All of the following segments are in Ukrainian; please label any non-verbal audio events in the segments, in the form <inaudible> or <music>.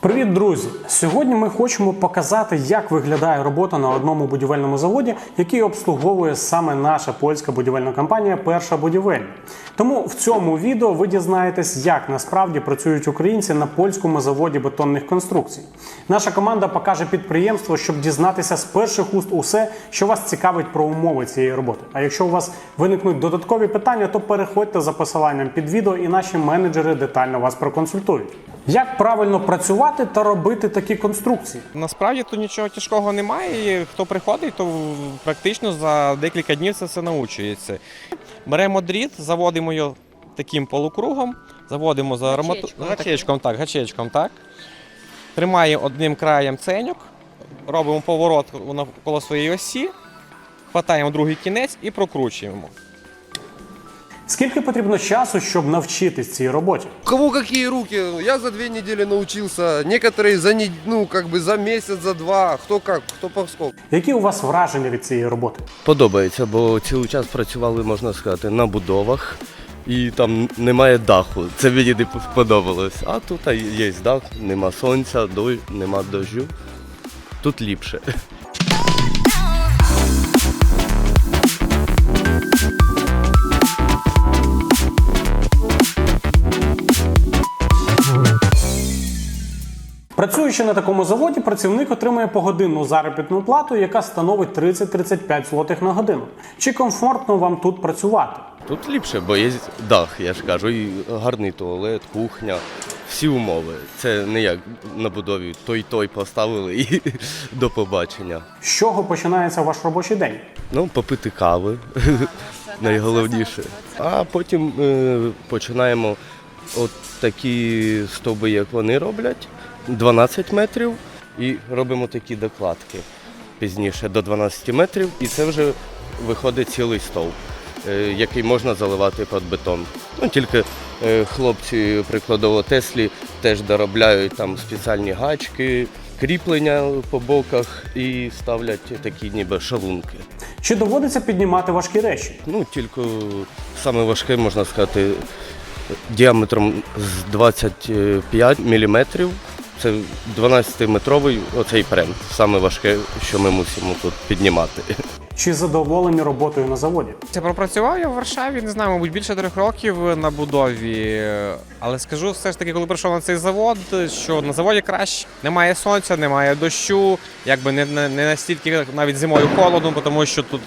Привіт, друзі! Сьогодні ми хочемо показати, як виглядає робота на одному будівельному заводі, який обслуговує саме наша польська будівельна компанія Перша будівельна. Тому в цьому відео ви дізнаєтесь, як насправді працюють українці на польському заводі бетонних конструкцій. Наша команда покаже підприємство, щоб дізнатися з перших уст усе, що вас цікавить про умови цієї роботи. А якщо у вас виникнуть додаткові питання, то переходьте за посиланням під відео, і наші менеджери детально вас проконсультують. Як правильно працювати та робити такі конструкції? Насправді тут нічого тяжкого немає. І хто приходить, то практично за декілька днів це все научується. Беремо дріт, заводимо його таким полукругом, заводимо за армату... Гачечком гачечком, так, гачечком, так. Тримаємо одним краєм ценьок, робимо поворот навколо своєї осі, хватаємо другий кінець і прокручуємо. Скільки потрібно часу, щоб навчитись цій роботі? У кого какие руки? Я за две недели научился, некоторые за ну как бы за месяц, за два, кто как, кто по сколько. Які у вас враження від цієї роботи? Подобається, бо цілий час працювали, можна сказати, на будовах. І там немає даху. Це мені не сподобалось. А тут є дах, нема сонця, дощ, нема дощу. Тут ліпше. Працюючи на такому заводі, працівник отримує погодинну заробітну плату, яка становить 30-35 злотих на годину. Чи комфортно вам тут працювати? Тут ліпше, бо є дах, я ж кажу, і гарний туалет, кухня, всі умови. Це не як на будові той-той поставили і <laughs> до побачення. З чого починається ваш робочий день? Ну, попити кави, <laughs> найголовніше. А потім е, починаємо от такі стовби, як вони роблять, 12 метрів, і робимо такі докладки пізніше до 12 метрів, і це вже виходить цілий стовп, е, який можна заливати під бетон. Ну, тільки е, хлопці прикладово Теслі теж доробляють там спеціальні гачки, кріплення по боках і ставлять такі ніби шалунки. Чи доводиться піднімати важкі речі? Ну, тільки саме важке, можна сказати, діаметром з 25 мм. Це 12-метровий оцей прем. Саме важке, що ми мусимо тут піднімати. Чи задоволені роботою на заводі? Це пропрацював я в Варшаві, не знаю, мабуть, більше трьох років на будові. Але скажу все ж таки, коли прийшов на цей завод, що на заводі краще немає сонця, немає дощу, якби не, не, не настільки навіть зимою холодно, тому що тут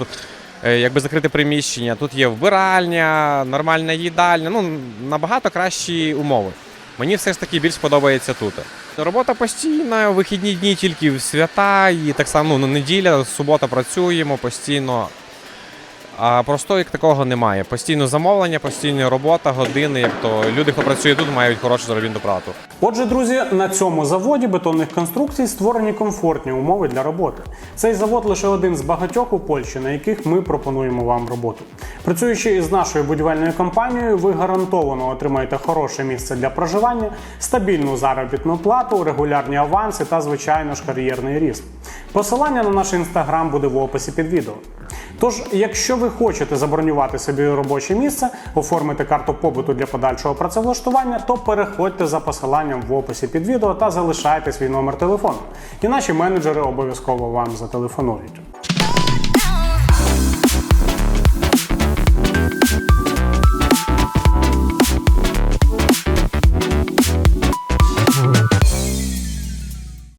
е, якби закрите приміщення, тут є вбиральня, нормальна їдальня, ну набагато кращі умови. Мені все ж таки більш подобається тут. Робота постійна, вихідні дні тільки в свята, і так само ну, неділя, субота працюємо постійно. А простого як такого немає. Постійно замовлення, постійна робота, години. Як то люди, хто працює тут, мають хорошу заробітну плату. Отже, друзі, на цьому заводі бетонних конструкцій створені комфортні умови для роботи. Цей завод лише один з багатьох у Польщі, на яких ми пропонуємо вам роботу. Працюючи із нашою будівельною компанією, ви гарантовано отримаєте хороше місце для проживання, стабільну заробітну плату, регулярні аванси та, звичайно ж, кар'єрний ріст. Посилання на наш інстаграм буде в описі під відео. Тож, якщо ви хочете забронювати собі робоче місце, оформити карту побуту для подальшого працевлаштування, то переходьте за посиланням в описі під відео та залишайте свій номер телефону. І наші менеджери обов'язково вам зателефонують.